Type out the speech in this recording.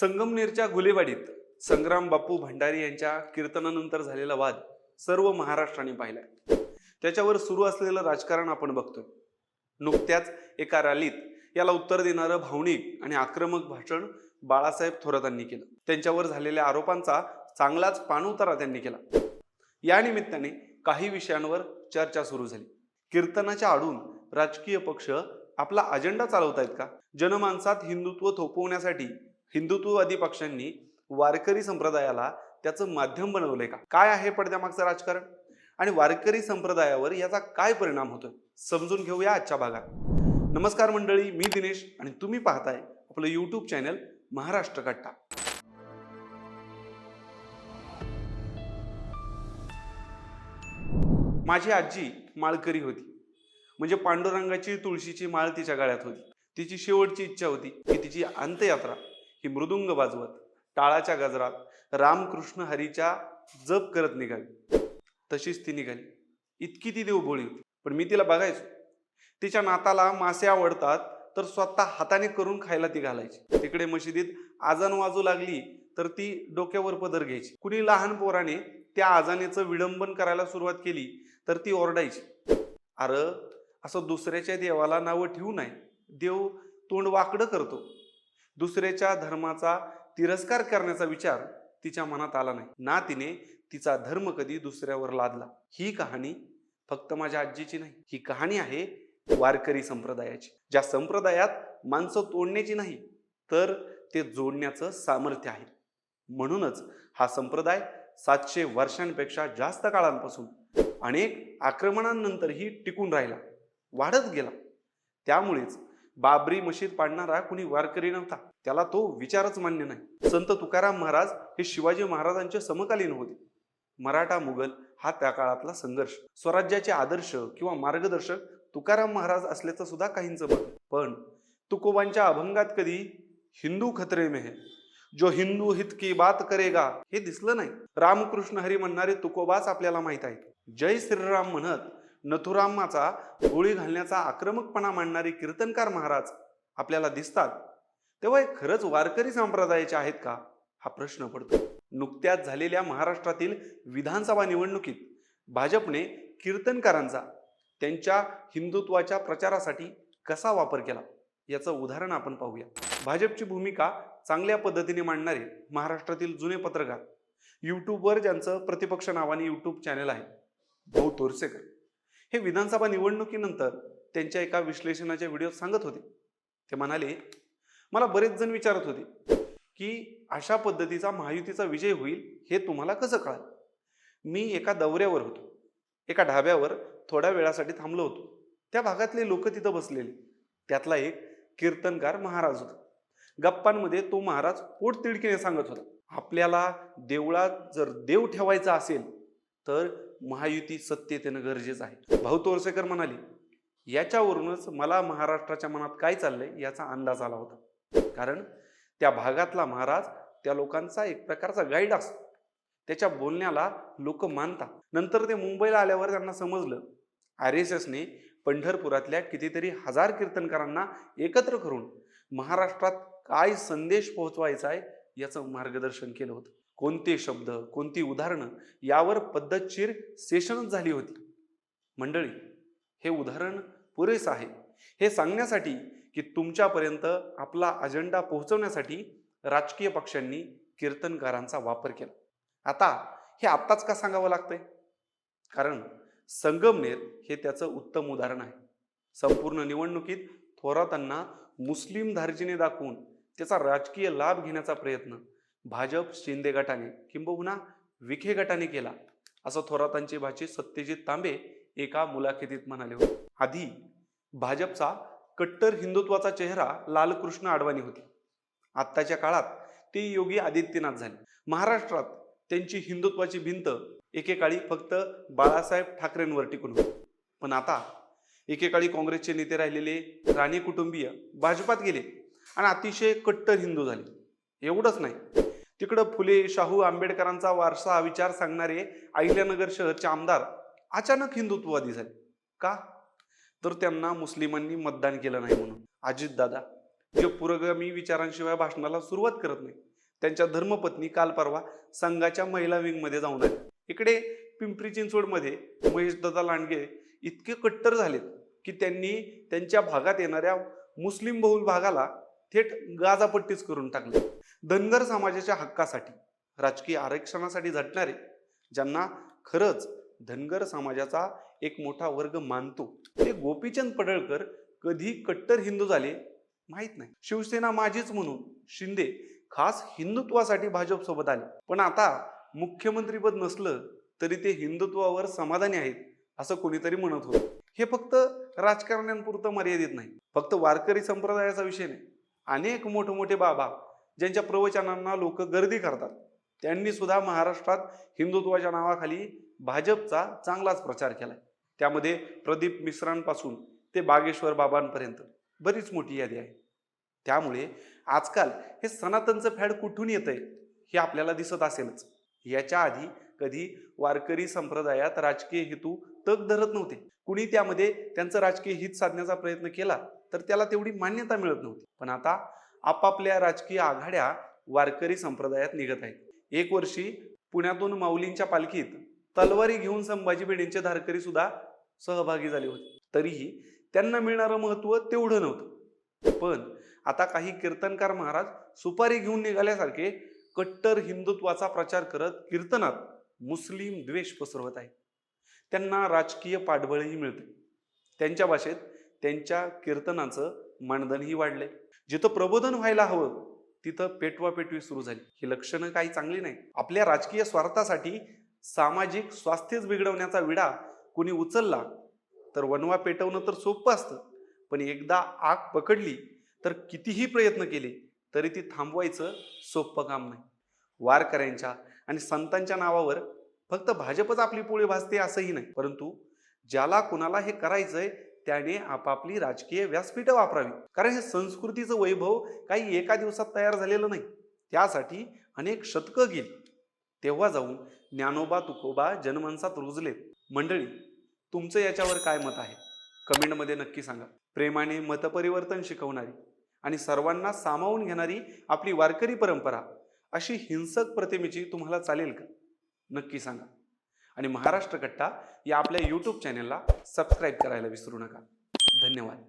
संगमनेरच्या गुलेवाडीत संग्राम बापू भंडारी यांच्या कीर्तनानंतर झालेला वाद सर्व महाराष्ट्राने पाहिलाय. त्याच्यावर सुरू असलेलं राजकारण आपण बघतोय नुकत्याच एका रॅलीत याला उत्तर देणारं भावनिक आणि आक्रमक भाषण बाळासाहेब थोरातांनी केलं. त्यांच्यावर झालेल्या आरोपांचा चांगलाच पाणउतारा त्यांनी केला. या निमित्ताने काही विषयांवर चर्चा सुरू झाली. कीर्तनाच्या आडून राजकीय पक्ष आपला अजेंडा चालवतायत का? जनमानसात हिंदुत्व थोपवण्यासाठी हिंदुत्ववादी पक्षांनी वारकरी संप्रदायाला त्याचं माध्यम बनवलंय का? काय आहे पडद्यामागचं राजकारण? आणि वारकरी संप्रदायावर याचा काय परिणाम होतोय? समजून घेऊया आजच्या भागात. नमस्कार मंडळी मी दिनेश आणि तुम्ही पाहताय आपलं युट्यूब चॅनल महाराष्ट्र कट्टा. माझी आजी माळकरी होती. म्हणजे पांडुरंगाची तुळशीची माळ तिच्या गळ्यात होती. तिची शेवटची इच्छा होती की तिची अंत्ययात्रा ही मृदुंग वाजवत टाळाच्या गजरात रामकृष्ण हरीच्या जप करत निघाली. तशीच ती निघाली. इतकी ती देवभोळी होती. पण मी तिला बघायचो. तिच्या नाताला मासे आवडतात तर स्वतः हाताने करून खायला ती घालायची. तिकडे मशिदीत आजान वाजू लागली तर ती डोक्यावर पदर घ्यायची. कुणी लहान पोराने त्या आजानेचं विडंबन करायला सुरुवात केली तर ती ओरडायची. अरे असं दुसऱ्याच्या देवाला नावं ठेवू नाही देव तोंड वाकडं करतो. दुसऱ्याच्या धर्माचा तिरस्कार करण्याचा विचार तिच्या मनात आला नाही. ना तिने तिचा धर्म कधी दुसऱ्यावर लादला. ही कहाणी फक्त माझ्या आजीची नाही ही कहाणी आहे वारकरी संप्रदायाची. ज्या संप्रदायात माणसं तोडण्याची नाही तर ते जोडण्याचं सामर्थ्य आहे. म्हणूनच हा संप्रदाय सातशे वर्षांपेक्षा जास्त काळांपासून अनेक आक्रमणांनंतरही टिकून राहिला वाढत गेला. त्यामुळेच बाबरी मशीद पाडणारा कुणी वारकरी नव्हता. त्याला तो विचारच मान्य नाही. संत तुकाराम महाराज हे शिवाजी महाराजांचे समकालीन होते. मराठा मुघल हा त्या काळातला संघर्ष. स्वराज्याचे आदर्श किंवा मार्गदर्शक तुकाराम महाराज असल्याचं सुद्धा काहींचं मत. पण तुकोबांच्या अभंगात कधी हिंदू खतरे में है. जो हिंदू हित की बात करेगा हे दिसलं नाही. रामकृष्ण हरी म्हणणारे तुकोबाच आपल्याला माहीत आहेत. जय श्रीराम म्हणत नथुरामाचा गोळी घालण्याचा आक्रमकपणा मांडणारे कीर्तनकार महाराज आपल्याला दिसतात. तेव्हा हे खरंच वारकरी संप्रदायाचे आहेत का? हा प्रश्न पडतो. नुकत्याच झालेल्या महाराष्ट्रातील विधानसभा निवडणुकीत भाजपने कीर्तनकारांचा त्यांच्या हिंदुत्वाच्या प्रचारासाठी कसा वापर केला? याचं उदाहरण आपण पाहूया. भाजपची भूमिका चांगल्या पद्धतीने मांडणारे महाराष्ट्रातील जुने पत्रकार. यूट्यूबवर ज्यांचं प्रतिपक्ष नावाने यूट्यूब चॅनल आहे. भाऊ तोरसेकर. हे विधानसभा निवडणुकीनंतर त्यांच्या एका विश्लेषणाच्या व्हिडिओत सांगत होते. ते म्हणाले मला बरेच जण विचारत होते की अशा पद्धतीचा महायुतीचा विजय होईल हे तुम्हाला कसं कळाल? मी एका दौऱ्यावर होतो. एका ढाब्यावर थोड्या वेळासाठी थांबलो होतो. त्या भागातले लोक तिथं बसलेले. त्यातला एक कीर्तनकार महाराज होता. गप्पांमध्ये तो महाराज पोटतिडकीने सांगत होता आपल्याला देवळात जर देव ठेवायचा असेल तर महायुती सत्तेत येणं गरजेचं आहे. भाऊ तोरसेकर म्हणाले याच्यावरूनच मला महाराष्ट्राच्या मनात काय चाललंय याचा अंदाज आला होता. कारण त्या भागातला महाराज त्या लोकांचा एक प्रकारचा गाईड असतो. त्याच्या बोलण्याला लोक मानतात. नंतर ते मुंबईला आल्यावर त्यांना समजलं आर एस एसने पंढरपुरातल्या कितीतरी हजार कीर्तनकारांना एकत्र करून महाराष्ट्रात काय संदेश पोहोचवायचा आहे याचं मार्गदर्शन केलं होतं. कोणते शब्द कोणती उदाहरणं यावर पद्धतशीर सेशनच झाली होती. मंडळी हे उदाहरण पुरेसं आहे. हे सांगण्यासाठी की तुमच्यापर्यंत आपला अजेंडा पोहोचवण्यासाठी राजकीय पक्षांनी कीर्तनकारांचा वापर केला. आता हे आत्ताच का सांगावं लागतंय? कारण संगमनेर हे त्याचं उत्तम उदाहरण आहे. संपूर्ण निवडणुकीत थोरातांना मुस्लिम धार्जिने दाखवून त्याचा राजकीय लाभ घेण्याचा प्रयत्न भाजप शिंदे गटाने किंबहुना विखे गटाने केला. असं थोरातांचे भाचे सत्यजित तांबे एका मुलाखतीत म्हणाले होते. आधी भाजपचा कट्टर हिंदुत्वाचा चेहरा लालकृष्ण अडवाणी होती. आत्ताच्या काळात ते योगी आदित्यनाथ झाले. महाराष्ट्रात त्यांची हिंदुत्वाची भिंत एकेकाळी फक्त बाळासाहेब ठाकरेंवर टिकून होती. पण आता एकेकाळी काँग्रेसचे नेते राहिलेले राणे कुटुंबीय भाजपात गेले आणि अतिशय कट्टर हिंदू झाले. एवढंच नाही. तिकडं फुले शाहू आंबेडकरांचा वारसा विचार सांगणारे अहिल्यानगर शहरचे आमदार अचानक हिंदुत्ववादी झाले. का? तर त्यांना मुस्लिमांनी मतदान केलं नाही म्हणून. अजितदादा जे पुरोगामी विचारांशिवाय भाषणाला सुरुवात करत नाही त्यांच्या धर्मपत्नी काल परवा संघाच्या महिला विंगमध्ये जाऊन आले. इकडे पिंपरी चिंचवडमध्ये महेशदादा लांडगे इतके कट्टर झालेत की त्यांनी त्यांच्या भागात येणाऱ्या मुस्लिम बहुल भागाला थेट गाजापट्टीच करून टाकले. धनगर समाजाच्या हक्कासाठी राजकीय आरक्षणासाठी झटणारे ज्यांना खरंच धनगर समाजाचा एक मोठा वर्ग मानतो. ते गोपीचंद पडळकर कधी कट्टर हिंदू झाले माहीत नाही. शिवसेना माझीच म्हणून शिंदे खास हिंदुत्वासाठी भाजपसोबत आले. पण आता मुख्यमंत्रीपद नसलं तरी ते हिंदुत्वावर समाधानी आहेत असं कोणीतरी म्हणत होतं. हे फक्त राजकारण्यांपुरतं मर्यादित नाही. फक्त वारकरी संप्रदायाचा विषय नाही. अनेक मोठमोठे बाबा ज्यांच्या प्रवचनांना लोक गर्दी करतात त्यांनी सुद्धा महाराष्ट्रात हिंदुत्वाच्या नावाखाली भाजपचा चांगलाच प्रचार केला त्यामध्ये प्रदीप मिश्रांपासून ते बागेश्वर बाबांपर्यंत बरीच मोठी यादी आहे. त्यामुळे आजकाल हे सनातनचं फॅड कुठून येतंय हे आपल्याला दिसत असेलच. याच्या आधी कधी वारकरी संप्रदायात राजकीय हेतू तग धरत नव्हते. कुणी त्यामध्ये त्यांचं राजकीय हित साधण्याचा प्रयत्न केला तर त्याला तेवढी मान्यता मिळत नव्हती. पण आता आपापल्या राजकीय आघाड्या वारकरी संप्रदायात निघत आहेत. एक वर्षी पुण्यातून माऊलींच्या पालखीत तलवारी घेऊन संभाजी भिडेंचे धारकरी सुद्धा सहभागी झाले होते. तरीही त्यांना मिळणारं महत्त्व तेवढं नव्हतं. पण आता काही कीर्तनकार महाराज सुपारी घेऊन निघाल्यासारखे कट्टर हिंदुत्वाचा प्रचार करत कीर्तनात मुस्लिम द्वेष पसरवत आहेत. त्यांना राजकीय पाठबळही मिळते त्यांच्या भाषेत त्यांच्या कीर्तनाचं मानधनही वाढले जिथं प्रबोधन व्हायला हवं तिथं पेटवा पेटवी सुरू झाली. ही लक्षणं काही चांगली नाही आपल्या राजकीय स्वार्थासाठी सामाजिक स्वास्थ्यच बिघडवण्याचा विडा कुणी उचलला तर वनवा पेटवणं तर सोपं असतं. पण एकदा आग पकडली तर कितीही प्रयत्न केले तरी ती थांबवायचं सोपं काम नाही. वारकऱ्यांच्या आणि संतांच्या नावावर फक्त भाजपच आपली पोळी भाजते असंही नाही. परंतु ज्याला कुणाला हे करायचंय त्याने आपापली राजकीय व्यासपीठं वापरावी. कारण हे संस्कृतीचं वैभव काही एका दिवसात तयार झालेलं नाही. त्यासाठी अनेक शतकं गेली. तेव्हा जाऊन ज्ञानोबा तुकोबा जनमनसात रुजलेत. मंडळी तुमचं याच्यावर काय मत आहे? कमेंटमध्ये नक्की सांगा. प्रेमाने मतपरिवर्तन शिकवणारी आणि सर्वांना सामावून घेणारी आपली वारकरी परंपरा अशी हिंसक प्रतिमेची तुम्हाला चालेल का? नक्की सांगा. आणि महाराष्ट्र कट्टा या आपल्या यूट्यूब चॅनेलला सबस्क्राईब करायला विसरू नका. धन्यवाद.